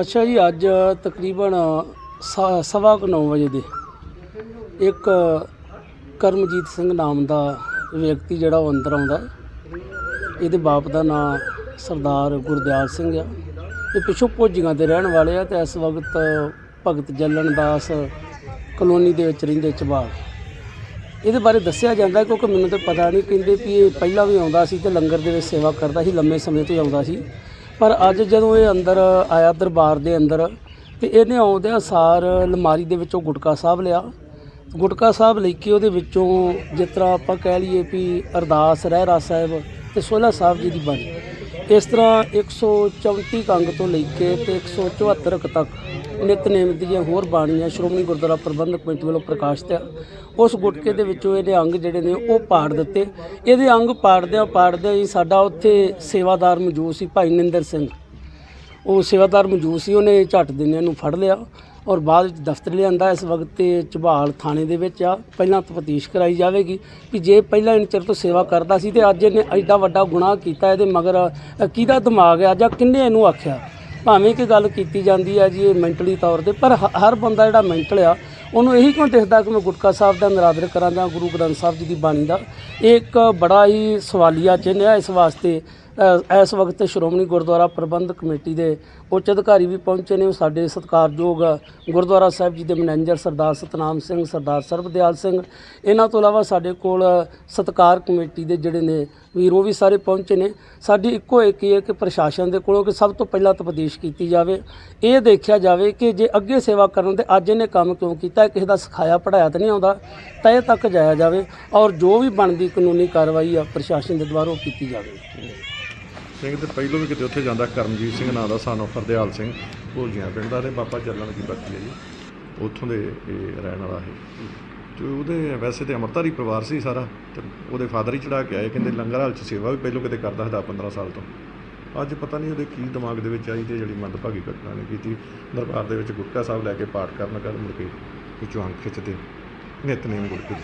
ਅੱਛਾ ਜੀ, ਅੱਜ ਤਕਰੀਬਨ ਸ- ਸਵਾ ਕੁ ਨੌ ਵਜੇ ਦੇ ਇੱਕ ਕਰਮਜੀਤ ਸਿੰਘ ਨਾਮ ਦਾ ਵਿਅਕਤੀ ਜਿਹੜਾ ਉਹ ਅੰਦਰ ਆਉਂਦਾ ਇਹਦੇ ਬਾਪ ਦਾ ਨਾਮ ਸਰਦਾਰ ਗੁਰਦਿਆਲ ਸਿੰਘ ਆ। ਇਹ ਪਿਛੋਂ ਭੋਜੀਆਂ ਦੇ ਰਹਿਣ ਵਾਲੇ ਆ ਤੇ ਇਸ ਵਕਤ ਭਗਤ ਜੱਲਣ ਦਾਸ ਕਲੋਨੀ ਦੇ ਵਿੱਚ ਰਹਿੰਦੇ ਚਬਾਲ। ਇਹਦੇ ਬਾਰੇ ਦੱਸਿਆ ਜਾਂਦਾ ਕਿਉਂਕਿ ਮੈਨੂੰ ਤਾਂ ਪਤਾ ਨਹੀਂ, ਕਹਿੰਦੇ ਵੀ ਇਹ ਪਹਿਲਾਂ ਵੀ ਆਉਂਦਾ ਸੀ ਤੇ ਲੰਗਰ ਦੇ ਵਿੱਚ ਸੇਵਾ ਕਰਦਾ ਸੀ, ਲੰਮੇ ਸਮੇਂ ਤੋਂ ਹੀ ਆਉਂਦਾ ਸੀ। ਪਰ ਅੱਜ ਜਦੋਂ ਇਹ ਅੰਦਰ ਆਇਆ ਦਰਬਾਰ ਦੇ ਅੰਦਰ ਤੇ ਇਹਨੇ ਆਉਂਦਿਆਂ ਸਾਰ ਅਲਮਾਰੀ ਦੇ ਵਿੱਚੋਂ ਗੁਟਕਾ ਸਾਹਿਬ ਲਿਆ। ਗੁਟਕਾ ਸਾਹਿਬ ਲੈ ਕੇ ਉਹਦੇ ਵਿੱਚੋਂ ਜਿਸ ਤਰ੍ਹਾਂ ਆਪਾਂ ਕਹਿ ਲਈਏ ਵੀ ਅਰਦਾਸ ਰਹਿਰਾ ਸਾਹਿਬ ਤੇ ਸੋਲਾ ਸਾਹਿਬ ਜੀ ਦੀ ਬਾਣੀ। ਇਸ ਤਰ੍ਹਾਂ 134 ਕੰਗ ਤੋਂ ਲੈ ਕੇ ਤੇ 174 ਕੁ ਤੱਕ ਨਿਤਨੇਮ ਦੀਆਂ ਹੋਰ ਬਾਣੀਆਂ ਸ਼੍ਰੋਮਣੀ ਗੁਰਦੁਆਰਾ ਪ੍ਰਬੰਧਕ ਕਮੇਟੀ ਵੱਲੋਂ ਪ੍ਰਕਾਸ਼ਿਤ ਆ ਉਸ ਗੁਟਕੇ ਦੇ ਵਿੱਚੋਂ ਇਹਦੇ ਅੰਗ ਜਿਹੜੇ ਨੇ ਉਹ ਪਾੜ ਦਿੱਤੇ। ਇਹਦੇ ਅੰਗ ਪਾੜਦਿਆਂ ਪਾੜਦਿਆਂ ਹੀ ਸਾਡਾ ਉੱਥੇ ਸੇਵਾਦਾਰ ਮੌਜੂਦ ਸੀ ਭਾਈ ਨਿੰਦਰ ਸਿੰਘ। ਉਹ ਸੇਵਾਦਾਰ ਮੌਜੂਦ ਸੀ, ਉਹਨੇ ਝੱਟ ਦਿਨੇ ਨੂੰ ਫੜ ਲਿਆ। ਔਰ ਬਾਅਦ ਵਿੱਚ ਦਫ਼ਤਰ ਲਿਆਂਦਾ ਇਸ ਵਕਤ ਤੇ ਝਬਾਲ ਥਾਣੇ ਦੇ ਵਿੱਚ ਆ। ਪਹਿਲਾਂ ਤਫਤੀਸ਼ ਕਰਾਈ ਜਾਵੇਗੀ ਕਿ ਜੇ ਪਹਿਲਾਂ ਇੰਨੇ ਚਿਰ ਤੋਂ ਸੇਵਾ ਕਰਦਾ ਸੀ ਤੇ ਅੱਜ ਇਹਨੇ ਐਡਾ ਵੱਡਾ ਗੁਨਾਹ ਕੀਤਾ ਇਹਦੇ ਮਗਰ ਅ, ਕਿਹਦਾ ਦਿਮਾਗ ਆ ਜਾਂ ਕਿੰਨੇ ਇਹਨੂੰ ਆਖਿਆ? ਭਾਵੇਂ ਕਿ ਗੱਲ ਕੀਤੀ ਜਾਂਦੀ ਹੈ ਜੀ ਇਹ ਮੈਂਟਲੀ ਤੌਰ ਤੇ ਪਰ ਹ- ਹਰ ਬੰਦਾ ਜਿਹੜਾ ਮੈਂਟਲ ਆ ਉਹਨੂੰ ਇਹੀ ਕਿਉਂ ਦਿਖਦਾ ਕਿ ਮੈਂ ਗੁਟਕਾ ਸਾਹਿਬ ਦਾ ਨਰਾਦਰ ਕਰਾਂ ਜਾਂ ਗੁਰੂ ਗ੍ਰੰਥ ਸਾਹਿਬ ਜੀ ਦੀ ਬਾਣੀ ਦਾ? ਇਹ ਇੱਕ ਬੜਾ ਹੀ ਸਵਾਲੀਆ ਚਿੰਨ੍ਹ ਆ ਇਸ ਵਾਸਤੇ ਇਸ ਵਕਤ ਸ਼੍ਰੋਮਣੀ ਗੁਰਦੁਆਰਾ ਪ੍ਰਬੰਧਕ ਕਮੇਟੀ ਦੇ ਉੱਚ ਅਧਿਕਾਰੀ ਵੀ ਪਹੁੰਚੇ ਨੇ। ਉਹ ਸਾਡੇ ਸਤਿਕਾਰਯੋਗ ਗੁਰਦੁਆਰਾ ਸਾਹਿਬ ਜੀ ਦੇ ਮੈਨੇਜਰ ਸਰਦਾਰ ਸਤਨਾਮ ਸਿੰਘ, ਸਰਦਾਰ ਸਰਬਦਿਆਲ ਸਿੰਘ। ਇਹਨਾਂ ਤੋਂ ਇਲਾਵਾ ਸਾਡੇ ਕੋਲ ਸਤਕਾਰ ਕਮੇਟੀ ਦੇ ਜਿਹੜੇ ਨੇ ਵੀਰ, ਉਹ ਵੀ ਸਾਰੇ ਪਹੁੰਚੇ ਨੇ। ਸਾਡੀ ਇੱਕੋ ਇੱਕ ਹੀ ਹੈ ਕਿ ਪ੍ਰਸ਼ਾਸਨ ਦੇ ਕੋਲੋਂ ਕਿ ਸਭ ਤੋਂ ਪਹਿਲਾਂ ਤਪਦੀਸ਼ ਕੀਤੀ ਜਾਵੇ। ਇਹ ਦੇਖਿਆ ਜਾਵੇ ਕਿ ਜੇ ਅੱਗੇ ਸੇਵਾ ਕਰਨ ਤੇ ਅੱਜ ਇਹਨੇ ਕੰਮ ਕਿਉਂ ਕੀਤਾ ਕਿਸੇ ਦਾ ਸਿਖਾਇਆ ਪੜਾਇਆ ਤਾਂ ਨਹੀਂ ਆਉਂਦਾ, ਤੈ ਤੱਕ ਜਾਇਆ ਜਾਵੇ। ਔਰ ਜੋ ਵੀ ਬਣਦੀ ਕਾਨੂੰਨੀ ਕਾਰਵਾਈ ਆ ਪ੍ਰਸ਼ਾਸਨ ਦੇ ਦੁਆਰਾ ਉਹ ਕੀਤੀ ਜਾਵੇ। ਸਿੰਘ ਤੇ ਪਹਿਲੋਂ ਵੀ ਕਿਤੇ ਉੱਥੇ ਜਾਂਦਾ ਕਰਮਜੀਤ ਸਿੰਘ ਨਾਂ ਦਾ ਸਾਨੂੰ ਫਰਦਿਆਲ ਸਿੰਘ ਭੋਜੀਆਂ ਪਿੰਡ ਦਾ ਤੇ ਬਾਬਾ ਚੱਲਣ ਦੀ ਬੱਤੀ ਹੈ ਜੀ। ਉੱਥੋਂ ਦੇ ਇਹ ਰਹਿਣ ਵਾਲਾ ਹੈ ਤੇ ਉਹਦੇ ਵੈਸੇ ਤੇ ਅਮਰਤਾਰੀ ਪਰਿਵਾਰ ਸੀ ਸਾਰਾ ਤੇ ਉਹਦੇ ਫਾਦਰ ਹੀ ਚੜਾ ਕੇ ਆਏ ਕਹਿੰਦੇ ਲੰਗਰ ਹਾਲ ਚ ਸੇਵਾ ਵੀ ਪਹਿਲੋਂ ਕਿਤੇ ਕਰਦਾ ਸੀ 15 ਸਾਲ ਤੋਂ। ਅੱਜ ਪਤਾ ਨਹੀਂ ਉਹਦੇ ਕੀ ਦਿਮਾਗ ਦੇ ਵਿੱਚ ਆਈ ਤੇ ਜਿਹੜੀ ਮੰਦਭਾਗੀ ਘਟਨਾ ਨੇ ਕੀਤੀ। ਦਰਬਾਰ ਦੇ ਵਿੱਚ ਗੁਟਕਾ ਸਾਹਿਬ ਲੈ ਕੇ ਪਾਠ ਕਰਨ ਕਰ ਮੁੜ ਕੇ ਵਿੱਚੋਂ ਅੰਖ ਖਿੱਚਦੇ ਨਿਤਨੇਮ ਗੁਟਕੇ।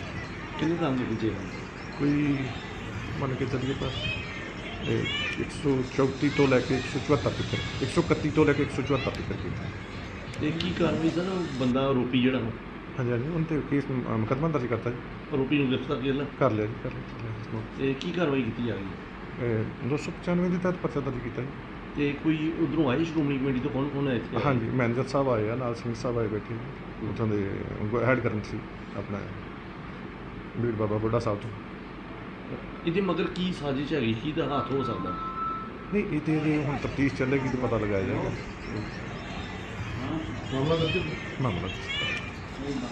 ਕਿੰਨੇ ਕੰਮ ਦੇ ਵਿੱਚ ਕੋਈ ਮੰਨ ਕੇ ਚੱਲੀਏ ਤਾਂ। ਇਹ 134 ਤੋਂ ਲੈ ਕੇ 174 ਤੱਕ 131 ਤੋਂ ਲੈ ਕੇ 174 ਤੱਕ ਕੀਤਾ ਤੇ ਕੀ ਕਾਰਵਾਈ ਸਰ? ਉਹ ਬੰਦਾ ਆਰੋਪੀ ਜਿਹੜਾ ਹਾਂਜੀ ਹਾਂਜੀ ਉਹਨਾਂ ਤੇ ਕੇਸ ਮੁਕੱਦਮਾ ਦਰਜ ਕਰਤਾ ਜੀ। ਆਰੋਪੀ ਨੂੰ ਗ੍ਰਿਫਤਾਰ ਕਰ ਲਿਆ? ਕਰ ਲਿਆ ਜੀ ਕਰ ਲਿਆ, ਕਰ ਲਿਆ ਇਸ ਨੂੰ। ਤੇ ਕੀ ਕਾਰਵਾਈ ਕੀਤੀ ਜਾ ਰਹੀ ਹੈ? ਇਹ 295 ਦੇ ਤਹਿਤ ਪਰਚਾ ਦਰਜ ਕੀਤਾ ਜੀ। ਤੇ ਕੋਈ ਉਧਰੋਂ ਆਏ ਸ਼੍ਰੋਮਣੀ ਕਮੇਟੀ ਤੋਂ? ਕੌਣ ਕੌਣ ਆਇਆ ਇੱਥੇ ਹਾਂਜੀ ਮੈਨੇਜਰ ਸਾਹਿਬ ਆਏ ਆ ਨਾਲ ਸਿੰਘ ਸਾਹਿਬ ਆਏ ਬੈਠੇ ਨੇ। ਉੱਥੋਂ ਦੇ ਹੈਡ ਕਰਨ ਸੀ ਆਪਣਾ ਬੀੜ ਬਾਬਾ ਬੁੱਢਾ ਸਾਹਿਬ ਤੋਂ। ਇਹਦੇ ਮਗਰ ਕੀ ਸਾਜ਼ਿਸ਼ ਹੈਗੀ? ਕੀ ਦਾ ਹੱਥ ਹੋ ਸਕਦਾ? ਨਹੀਂ ਇਹ ਤੇ ਜੇ ਹੁਣ ਤਫਤੀਸ਼ ਚੱਲੇਗੀ ਤਾਂ ਪਤਾ ਲਗਾਇਆ ਜਾਏਗਾ। ਮਾਮਲਾ ਦਰਜ ਮਾਮਲਾ ਦਰਜ।